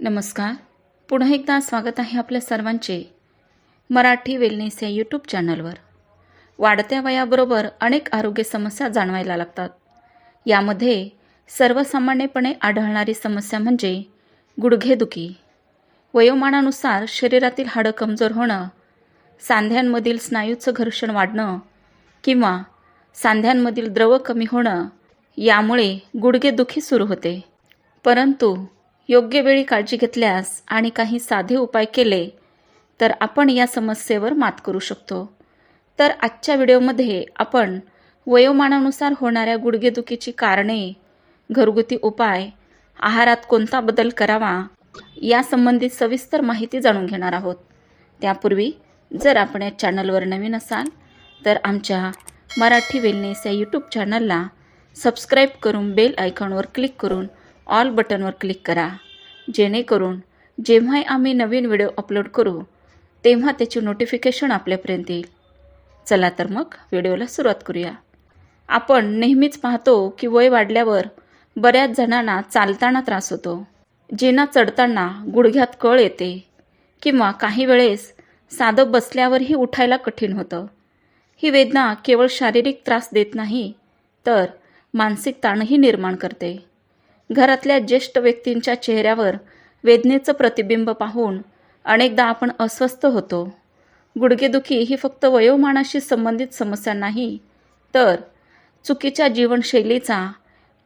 नमस्कार. पुन्हा एकदा स्वागत आहे आपल्या सर्वांचे मराठी वेलनेस या यूट्यूब चॅनलवर वाढत्या वयाबरोबर अनेक आरोग्य समस्या जाणवायला लागतात. यामध्ये सर्वसामान्यपणे आढळणारी समस्या म्हणजे गुडघेदुखी. वयोमानानुसार शरीरातील हाडं कमजोर होणं सांध्यांमधील स्नायूचं घर्षण वाढणं किंवा सांध्यांमधील द्रव कमी होणं यामुळे गुडघेदुखी सुरू होते. परंतु योग्य वेळी काळजी घेतल्यास आणि काही साधे उपाय केले तर आपण या समस्येवर मात करू शकतो. तर आजच्या व्हिडिओमध्ये आपण वयोमानानुसार होणाऱ्या गुडघेदुखीची कारणे घरगुती उपाय आहारात कोणता बदल करावा यासंबंधित सविस्तर माहिती जाणून घेणार आहोत. त्यापूर्वी जर आपण या चॅनलवर नवीन असाल तर आमच्या मराठी वेलनेस या यूट्यूब चॅनलला सबस्क्राईब करून बेल आयकॉनवर क्लिक करून ऑल बटनवर क्लिक करा. जेणेकरून जेव्हाही आम्ही नवीन व्हिडिओ अपलोड करू तेव्हा त्याची नोटिफिकेशन आपल्यापर्यंत येईल. चला तर मग व्हिडिओला सुरुवात करूया. आपण नेहमीच पाहतो की वय वाढल्यावर बऱ्याच जणांना चालताना त्रास होतो जिना चढताना गुडघ्यात कळ येते किंवा काही वेळेस साधं बसल्यावरही उठायला कठीण होतं. ही वेदना केवळ शारीरिक त्रास देत नाही तर मानसिक ताणही निर्माण करते. घरातल्या ज्येष्ठ व्यक्तींच्या चेहऱ्यावर वेदनेचं प्रतिबिंब पाहून अनेकदा आपण अस्वस्थ होतो. गुडघेदुखी ही फक्त वयोमानाशी संबंधित समस्या नाही तर चुकीच्या जीवनशैलीचा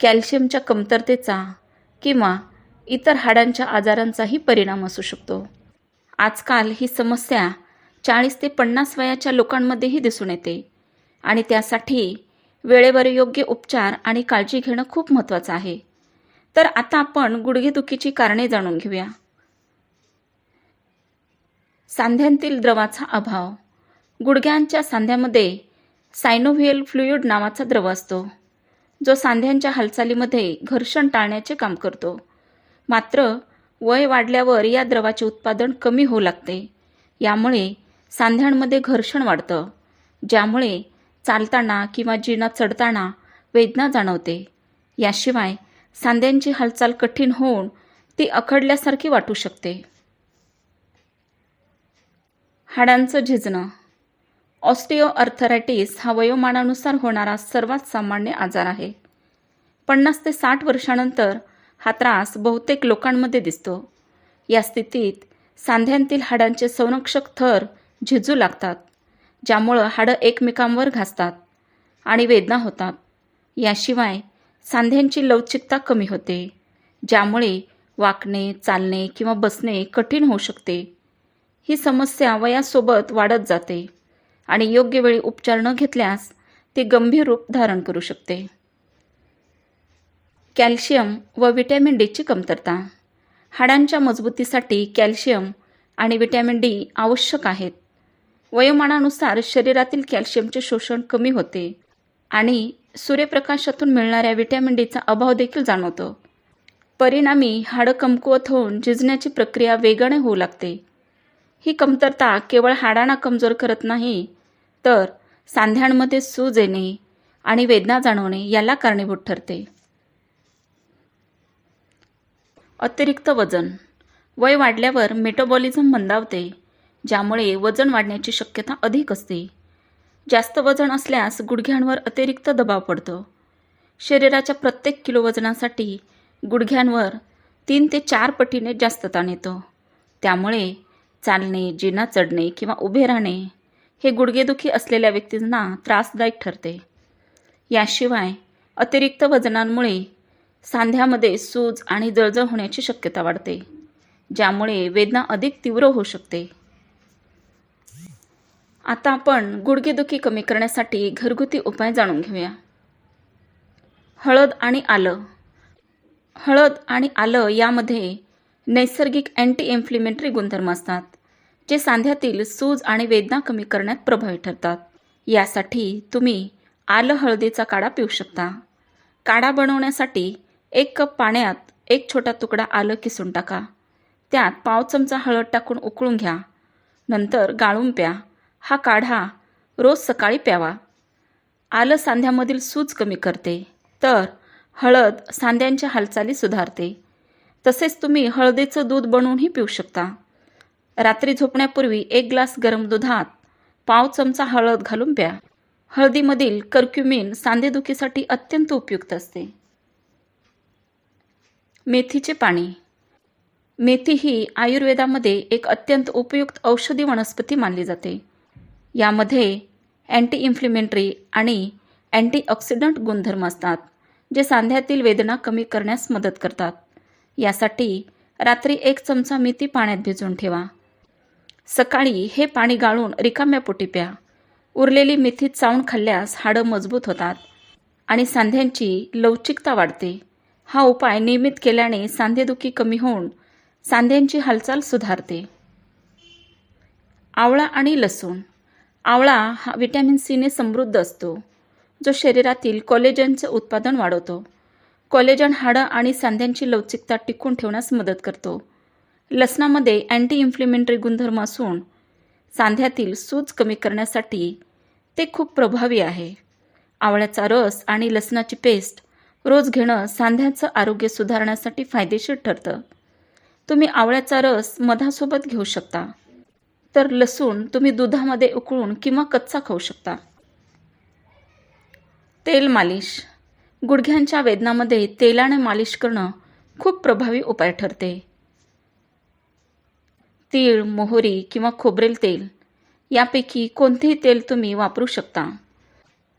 कॅल्शियमच्या कमतरतेचा किंवा इतर हाडांच्या आजारांचाही परिणाम असू शकतो. आजकाल ही समस्या चाळीस ते पन्नास वयाच्या लोकांमध्येही दिसून येते आणि त्यासाठी वेळेवर योग्य उपचार आणि काळजी घेणं खूप महत्त्वाचं आहे. तर आता आपण गुडघेदुखीची कारणे जाणून घेऊया. सांध्यांतील द्रवाचा अभाव. गुडघ्यांच्या सांध्यामध्ये सायनोव्हियल फ्लुईड नावाचा द्रव असतो जो सांध्यांच्या हालचालीमध्ये घर्षण टाळण्याचे काम करतो. मात्र वय वाढल्यावर या द्रवाचे उत्पादन कमी होऊ लागते. यामुळे सांध्यांमध्ये घर्षण वाढतं ज्यामुळे चालताना किंवा जीनात चढताना वेदना जाणवते. याशिवाय सांध्यांची हालचाल कठीण होऊन ती अखडल्यासारखी वाटू शकते. हाडांचं झिजणं. ऑस्टिओ अर्थरायटिस हा वयोमानानुसार होणारा सर्वात सामान्य आजार आहे. पन्नास ते साठ वर्षानंतर हा त्रास बहुतेक लोकांमध्ये दिसतो. या स्थितीत सांध्यांतील हाडांचे संरक्षक थर झिजू लागतात ज्यामुळं हाडं एकमेकांवर घासतात आणि वेदना होतात. याशिवाय सांध्यांची लवचिकता कमी होते ज्यामुळे वाकणे चालणे किंवा बसणे कठीण होऊ शकते. ही समस्या वयासोबत वाढत जाते आणि योग्य वेळी उपचार न घेतल्यास ती गंभीर रूप धारण करू शकते. कॅल्शियम व विटॅमिन डीची कमतरता. हाडांच्या मजबूतीसाठी कॅल्शियम आणि विटॅमिन डी आवश्यक आहेत. वयोमानानुसार शरीरातील कॅल्शियमचे शोषण कमी होते आणि सूर्यप्रकाशातून मिळणाऱ्या व्हिटॅमिन डीचा अभाव देखील जाणवतो. परिणामी हाडं कमकुवत होऊन झिजण्याची प्रक्रिया वेगाने होऊ लागते. ही कमतरता केवळ हाडांना कमजोर करत नाही तर सांध्यांमध्ये सूज येणे आणि वेदना जाणवणे याला कारणीभूत ठरते. अतिरिक्त वजन. वय वाढल्यावर मेटाबॉलिझम मंदावते ज्यामुळे वजन वाढण्याची शक्यता अधिक असते. जास्त वजन असल्यास गुडघ्यांवर अतिरिक्त दबाव पडतो. शरीराच्या प्रत्येक किलो वजनासाठी गुडघ्यांवर तीन ते चार पटीने जास्त ताण येतो. त्यामुळे चालणे जिना चढणे किंवा उभे राहणे हे गुडघेदुखी असलेल्या व्यक्तींना त्रासदायक ठरते. याशिवाय अतिरिक्त वजनांमुळे सांध्यामध्ये सूज आणि जळजळ होण्याची शक्यता वाढते ज्यामुळे वेदना अधिक तीव्र होऊ शकते. आता आपण गुडघेदुखी कमी करण्यासाठी घरगुती उपाय जाणून घेऊया. हळद आणि आलं. हळद आणि आलं यामध्ये नैसर्गिक अँटी इन्फ्लिमेटरी गुणधर्म असतात जे सांध्यातील सूज आणि वेदना कमी करण्यात प्रभावी ठरतात. यासाठी तुम्ही आलं हळदीचा काढा पिऊ शकता. काढा बनवण्यासाठी एक कप पाण्यात एक छोटा तुकडा आलं किसून टाका. त्यात पाव चमचा हळद टाकून उकळून घ्या. नंतर गाळून प्या. हा काढा. रोज सकाळी प्यावा. आलं सांध्यामधील सूज कमी करते. तर हळद सांध्यांच्या हालचाली सुधारते. तसेच तुम्ही हळदीचं दूध बनवूनही पिऊ शकता. रात्री झोपण्यापूर्वी एक ग्लास गरम दुधात पाव चमचा हळद घालून प्या. हळदीमधील कर्क्युमिन सांधेदुखीसाठी अत्यंत उपयुक्त असते. मेथीचे पाणी. मेथी ही आयुर्वेदामध्ये एक अत्यंत उपयुक्त औषधी वनस्पती मानली जाते. यामध्ये अँटी इन्फ्लेमेंटरी आणि अँटीऑक्सिडंट गुणधर्म असतात जे सांध्यातील वेदना कमी करण्यास मदत करतात. यासाठी रात्री एक चमचा मेथी पाण्यात भिजवून ठेवा. सकाळी हे पाणी गाळून रिकाम्या पोटी प्या. उरलेली मेथी चावून खाल्ल्यास हाडं मजबूत होतात आणि सांध्यांची लवचिकता वाढते. हा उपाय नियमित केल्याने सांधेदुखी कमी होऊन सांध्यांची हालचाल सुधारते. आवळा आणि लसूण. आवळा हा व्हिटॅमिन सीने समृद्ध असतो जो शरीरातील कॉलेजनचे उत्पादन वाढवतो. कॉलेजन हाडं आणि सांध्यांची लवचिकता टिकून ठेवण्यास मदत करतो. लसणामध्ये अँटी इन्फ्लेमेंटरी गुणधर्म असून सांध्यातील सूज कमी करण्यासाठी ते खूप प्रभावी आहे. आवळ्याचा रस आणि लसणाची पेस्ट रोज घेणं सांध्याचं आरोग्य सुधारण्यासाठी फायदेशीर ठरतं. तुम्ही आवळ्याचा रस मधासोबत घेऊ शकता. तर लसूण तुम्ही दुधामध्ये उकळून किंवा कच्चा खाऊ शकता. तेल मालिश. गुडघ्यांच्या वेदनामध्ये तेलाने मालिश करणं खूप प्रभावी उपाय ठरते. तीळ मोहरी किंवा खोबरेल तेल. यापैकी कोणतेही तेल तुम्ही वापरू शकता.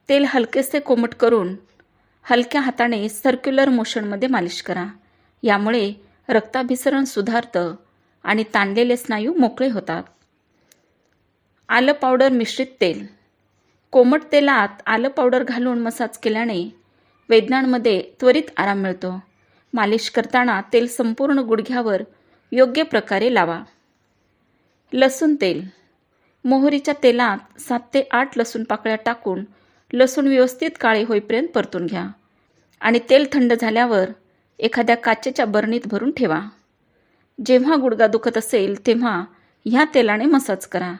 तेल हलकेसे कोमट करून हलक्या हाताने सर्क्युलर मोशनमध्ये मालिश करा. यामुळे रक्ताभिसरण सुधारतं आणि ताणलेले स्नायू मोकळे होतात. आलं पावडर मिश्रित तेल. कोमट तेलात आलं पावडर घालून मसाज केल्याने वेदनांमध्ये त्वरित आराम मिळतो. मालिश करताना तेल संपूर्ण गुडघ्यावर योग्य प्रकारे लावा. लसूण तेल. मोहरीच्या तेलात सात ते आठ लसूण पाकळ्या टाकून लसूण व्यवस्थित काळे होईपर्यंत परतून घ्या आणि तेल थंड झाल्यावर एखाद्या काचेच्या बरणीत भरून ठेवा. जेव्हा गुडगा दुखत असेल तेव्हा ह्या तेलाने मसाज करा.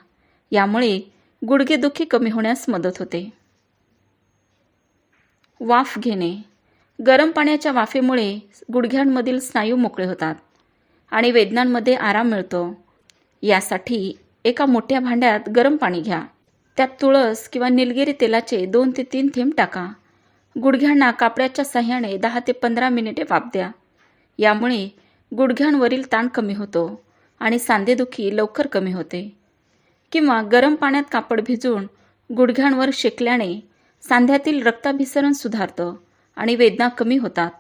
यामुळे गुडघेदुखी कमी होण्यास मदत होते. वाफ घेणे. गरम पाण्याच्या वाफेमुळे गुडघ्यांमधील स्नायू मोकळे होतात आणि वेदनांमध्ये आराम मिळतो. यासाठी एका मोठ्या भांड्यात गरम पाणी घ्या. त्यात तुळस किंवा निलगिरी तेलाचे दोन ते तीन थेंब टाका. गुडघ्यांना कापड्याच्या साह्याने दहा ते पंधरा मिनिटे वाफ द्या. यामुळे गुडघ्यांवरील ताण कमी होतो आणि सांधेदुखी लवकर कमी होते. किंवा गरम पाण्यात कापड भिजवून गुडघ्यांवर शेकल्याने सांध्यातील रक्ताभिसरण सुधारतं आणि वेदना कमी होतात.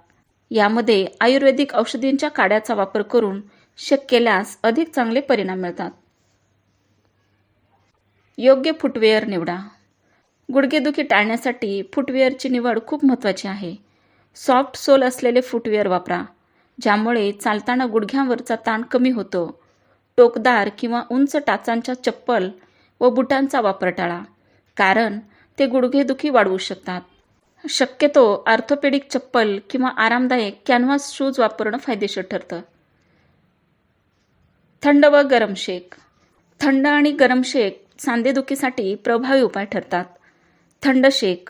यामध्ये आयुर्वेदिक औषधींच्या काड्याचा वापर करून शक केल्यास अधिक चांगले परिणाम मिळतात. योग्य फुटवेअर निवडा. गुडघेदुखी टाळण्यासाठी फुटवेअरची निवड खूप महत्त्वाची आहे. सॉफ्ट सोल असलेले फुटवेअर वापरा ज्यामुळे चालताना गुडघ्यांवरचा ताण कमी होतो टोकदार किंवा उंच टाचांच्या चप्पल व बुटांचा वापर टाळा कारण ते गुडघेदुखी वाढवू शकतात. शक्यतो आर्थोपेडिक चप्पल किंवा आरामदायक कॅनव्हास शूज वापरणं फायदेशीर ठरतं. थंड व गरम शेक. थंड आणि गरम शेक सांधेदुखीसाठी प्रभावी उपाय ठरतात. थंड शेक.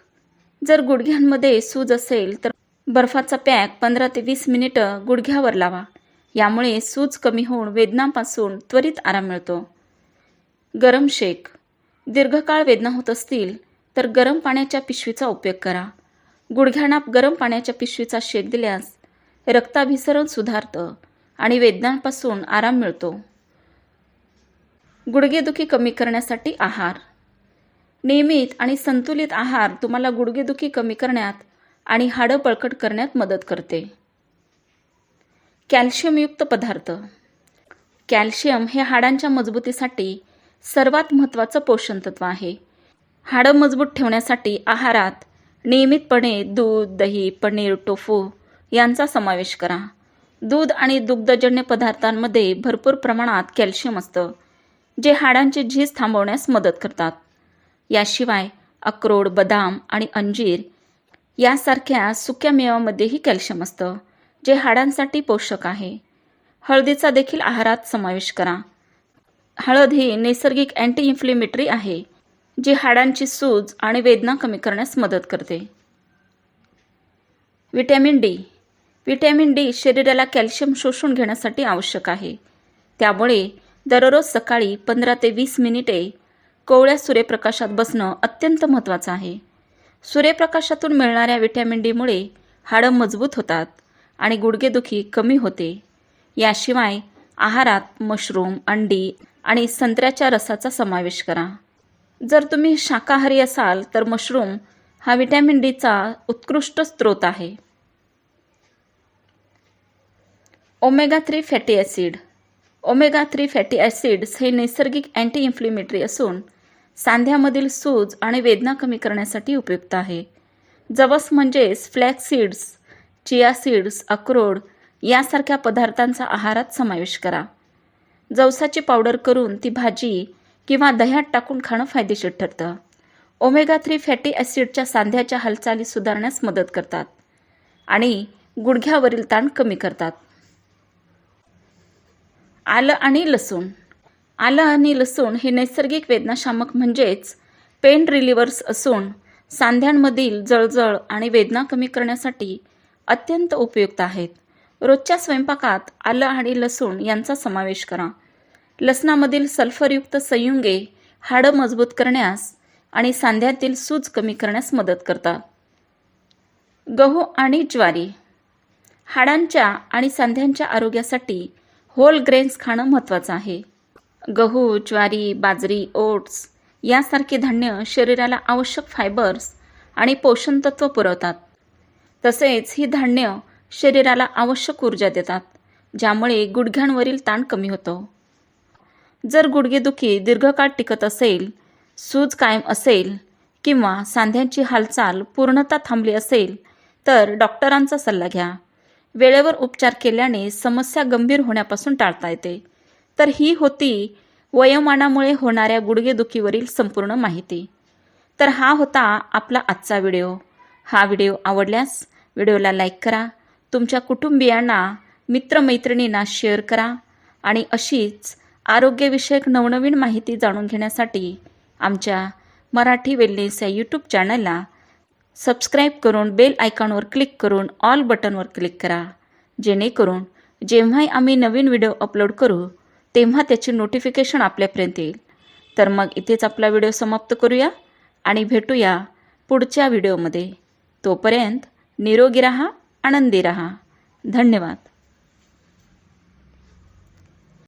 जर गुडघ्यांमध्ये सूज असेल तर बर्फाचा पॅक पंधरा ते वीस मिनिटं गुडघ्यावर लावा. यामुळे सूज कमी होऊन वेदनांपासून त्वरित आराम मिळतो. गरम शेक. दीर्घकाळ वेदना होत असतील तर गरम पाण्याच्या पिशवीचा उपयोग करा. गुडघ्यांना गरम पाण्याच्या पिशवीचा शेक दिल्यास रक्ताभिसरण सुधारतं आणि वेदनांपासून आराम मिळतो. गुडघेदुखी कमी करण्यासाठी आहार. नियमित आणि संतुलित आहार तुम्हाला गुडघेदुखी कमी करण्यात आणि हाडं बळकट करण्यात मदत करते. कॅल्शियमयुक्त पदार्थ. कॅल्शियम हे हाडांच्या मजबूतीसाठी सर्वात महत्त्वाचं पोषण तत्व आहे. हाडं मजबूत ठेवण्यासाठी आहारात नियमितपणे दूध दही पनीर टोफू यांचा समावेश करा. दूध आणि दुग्धजन्य पदार्थांमध्ये भरपूर प्रमाणात कॅल्शियम असतं जे हाडांची झीज थांबवण्यास मदत करतात. याशिवाय अक्रोड बदाम आणि अंजीर यासारख्या सुक्या मेवामध्येही कॅल्शियम असतं. जे हाडांसाठी पोषक आहे. हळदीचा देखील आहारात समावेश करा. हळद ही नैसर्गिक अँटी इन्फ्लेमेटरी आहे जी हाडांची सूज आणि वेदना कमी करण्यास मदत करते. Vitamin D. व्हिटॅमिन डी शरीराला कॅल्शियम शोषून घेण्यासाठी आवश्यक आहे. त्यामुळे दररोज सकाळी पंधरा ते वीस मिनिटे कोवळ्या सूर्यप्रकाशात बसणं अत्यंत महत्त्वाचं आहे. सूर्यप्रकाशातून मिळणाऱ्या व्हिटॅमिन डीमुळे हाडं मजबूत होतात. आणि गुडघेदुखी कमी होते. याशिवाय आहारात मशरूम अंडी आणि संत्र्याच्या रसाचा समावेश करा. जर तुम्ही शाकाहारी असाल तर मशरूम हा व्हिटॅमिन डीचा उत्कृष्ट स्रोत आहे. Omega three fatty acid. Omega three fatty acids हे नैसर्गिक अँटी इन्फ्लेमेटरी असून सांध्यामधील सूज आणि वेदना कमी करण्यासाठी उपयुक्त आहे. जवस म्हणजेच फ्लॅक्स सीड्स चिया सीड्स अक्रोड यासारख्या पदार्थांचा आहारात समावेश करा. जवसाची पावडर करून ती भाजी किंवा दह्यात टाकून खाणं फायदेशीर ठरतं. ओमेगा थ्री फॅटी ॲसिडच्या सांध्याच्या हालचाली सुधारण्यास मदत करतात आणि गुडघ्यावरील ताण कमी करतात. आलं आणि लसूण. आलं आणि लसूण हे नैसर्गिक वेदनाशामक म्हणजेच पेन रिलिव्हर्स असून सांध्यांमधील जळजळ आणि वेदना कमी करण्यासाठी अत्यंत उपयुक्त आहेत. रोजच्या स्वयंपाकात आलं आणि लसूण यांचा समावेश करा. लसणामधील सल्फरयुक्त संयुगे हाडं मजबूत करण्यास आणि सांध्यातील सूज कमी करण्यास मदत करतात. गहू आणि ज्वारी. हाडांच्या आणि सांध्यांच्या आरोग्यासाठी होल ग्रेन्स खाणं महत्त्वाचं आहे. गहू ज्वारी बाजरी ओट्स यासारखे धान्य शरीराला आवश्यक फायबर्स आणि पोषणतत्व पुरवतात. तसेच ही धान्य शरीराला आवश्यक ऊर्जा देतात ज्यामुळे गुडघ्यांवरील ताण कमी होतो. जर गुडघेदुखी दीर्घकाळ टिकत असेल सूज कायम असेल किंवा सांध्यांची हालचाल पूर्णतः थांबली असेल तर डॉक्टरांचा सल्ला घ्या. वेळेवर उपचार केल्याने समस्या गंभीर होण्यापासून टाळता येते. तर ही होती वयोमानामुळे होणाऱ्या गुडघेदुखीवरील संपूर्ण माहिती. तर हा होता आपला आजचा व्हिडिओ. हा व्हिडिओ आवडल्यास व्हिडिओला लाईक करा. तुमच्या कुटुंबियांना मित्रमैत्रिणींना शेअर करा. आणि अशीच आरोग्यविषयक नवनवीन माहिती जाणून घेण्यासाठी आमच्या मराठी वेलनेस या यूट्यूब चॅनलला सबस्क्राईब करून बेल आयकॉनवर क्लिक करून ऑल बटनवर क्लिक करा. जेणेकरून जेव्हाही आम्ही नवीन व्हिडिओ अपलोड करू तेव्हा त्याची नोटिफिकेशन आपल्यापर्यंत येईल. तर मग इथेच आपला व्हिडिओ समाप्त करूया आणि भेटूया पुढच्या व्हिडिओमध्ये तोपर्यंत निरोगी रहा आनंदी रहा. धन्यवाद.